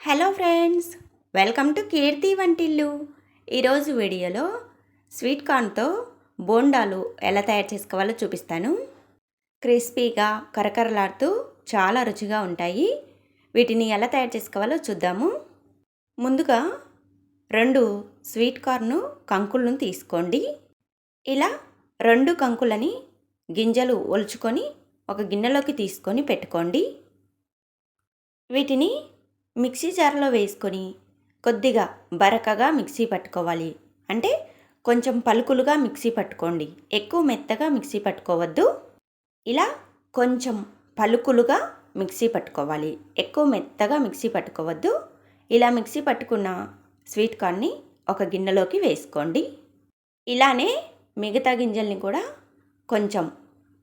Hello friends welcome to Keerthi Vantillu. ఈరోజు వీడియోలో sweet కార్న్తో బోండాలు ఎలా తయారు చేసుకోవాలో చూపిస్తాను. క్రిస్పీగా కరకరలాడుతూ చాలా రుచిగా ఉంటాయి. వీటిని ఎలా తయారు చేసుకోవాలో చూద్దాము. ముందుగా రెండు స్వీట్ కార్ను కంకులను తీసుకోండి. ఇలా రెండు కంకులని గింజలు ఒలుచుకొని ఒక గిన్నెలోకి తీసుకొని పెట్టుకోండి. వీటిని మిక్సీ జార్లో వేసుకొని కొద్దిగా బరకగా మిక్సీ పట్టుకోవాలి. అంటే కొంచెం పలుకులుగా మిక్సీ పట్టుకోండి. ఎక్కువ మెత్తగా మిక్సీ పట్టుకోవద్దు. ఇలా కొంచెం పలుకులుగా మిక్సీ పట్టుకోవాలి. ఎక్కువ మెత్తగా మిక్సీ పట్టుకోవద్దు. ఇలా మిక్సీ పట్టుకున్న స్వీట్ కార్న్ని ఒక గిన్నెలోకి వేసుకోండి. ఇలానే మిగతా గింజల్ని కూడా కొంచెం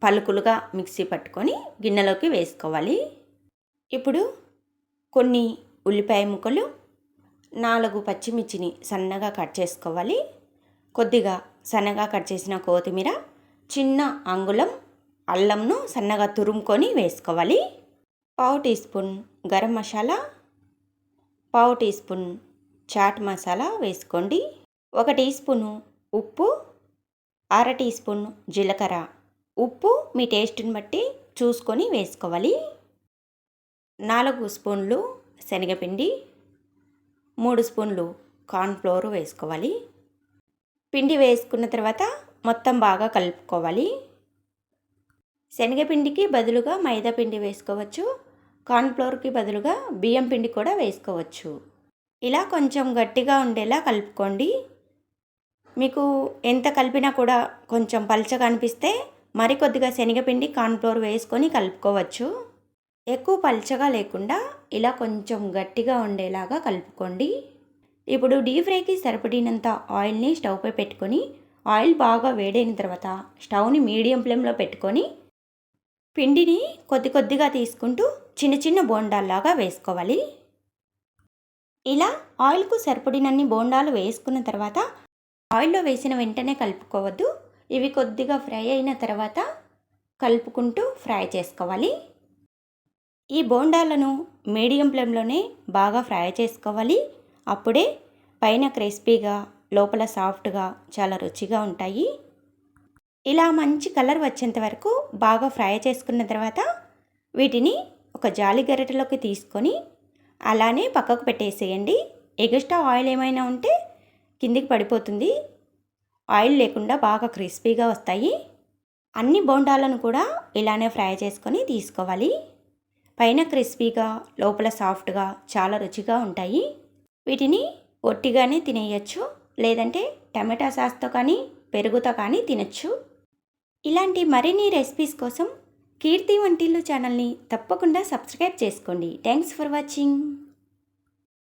పలుకులుగా మిక్సీ పట్టుకొని గిన్నెలోకి వేసుకోవాలి. ఇప్పుడు కొన్ని ఉల్లిపాయ ముక్కలు నాలుగు పచ్చిమిర్చిని సన్నగా కట్ చేసుకోవాలి. కొద్దిగా సన్నగా కట్ చేసిన కొత్తిమీర చిన్న అంగుళం అల్లంను సన్నగా తురుముకొని వేసుకోవాలి. పావు టీ స్పూన్ గరం మసాలా పావు టీ స్పూన్ చాట్ మసాలా వేసుకోండి. ఒక టీ స్పూను ఉప్పు అర టీ స్పూన్ జీలకర్ర. ఉప్పు మీ టేస్ట్ని బట్టి చూసుకొని వేసుకోవాలి. నాలుగు స్పూన్లు శనగపిండి మూడు స్పూన్లు కార్న్ఫ్లోర్ వేసుకోవాలి. పిండి వేసుకున్న తర్వాత మొత్తం బాగా కలుపుకోవాలి. శనగపిండికి బదులుగా మైదా పిండి వేసుకోవచ్చు. కార్న్ఫ్లోర్కి బదులుగా బియ్యం పిండి కూడా వేసుకోవచ్చు. ఇలా కొంచెం గట్టిగా ఉండేలా కలుపుకోండి. మీకు ఎంత కలిపినా కూడా కొంచెం పలచగా అనిపిస్తే మరికొద్దిగా శనగపిండి కార్న్ఫ్లోర్ వేసుకొని కలుపుకోవచ్చు. ఎక్కువ పల్చగా లేకుండా ఇలా కొంచెం గట్టిగా ఉండేలాగా కలుపుకోండి. ఇప్పుడు డీప్ ఫ్రైకి సరిపడినంత ఆయిల్ని స్టవ్పై పెట్టుకొని ఆయిల్ బాగా వేడైన తర్వాత స్టవ్ని మీడియం ఫ్లేమ్లో పెట్టుకొని పిండిని కొద్ది కొద్దిగా తీసుకుంటూ చిన్న చిన్న బోండాల్లాగా వేసుకోవాలి. ఇలా ఆయిల్కు సరిపడినన్ని బోండాలు వేసుకున్న తర్వాత ఆయిల్లో వేసిన వెంటనే కలుపుకోవద్దు. ఇవి కొద్దిగా ఫ్రై అయిన తర్వాత కలుపుకుంటూ ఫ్రై చేసుకోవాలి. ఈ బోండాలను మీడియం ఫ్లేమ్లోనే బాగా ఫ్రై చేసుకోవాలి. అప్పుడే పైన క్రిస్పీగా లోపల సాఫ్ట్గా చాలా రుచిగా ఉంటాయి. ఇలా మంచి కలర్ వచ్చేంత వరకు బాగా ఫ్రై చేసుకున్న తర్వాత వీటిని ఒక జాలి గరిటెలోకి తీసుకొని అలానే పక్కకు పెట్టేసేయండి. ఎగస్ట్రా ఆయిల్ ఏమైనా ఉంటే కిందికి పడిపోతుంది. ఆయిల్ లేకుండా బాగా క్రిస్పీగా వస్తాయి. అన్ని బోండాలను కూడా ఇలానే ఫ్రై చేసుకొని తీసుకోవాలి. పైన క్రిస్పీగా లోపల సాఫ్ట్గా చాలా రుచిగా ఉంటాయి. వీటిని ఒట్టిగానే తినేయచ్చు లేదంటే టమాటా సాస్తో కానీ పెరుగుతో కానీ తినచ్చు. ఇలాంటి మరిన్ని రెసిపీస్ కోసం కీర్తి వంటిల్లు ఛానల్ని తప్పకుండా సబ్స్క్రైబ్ చేసుకోండి. Thanks for watching.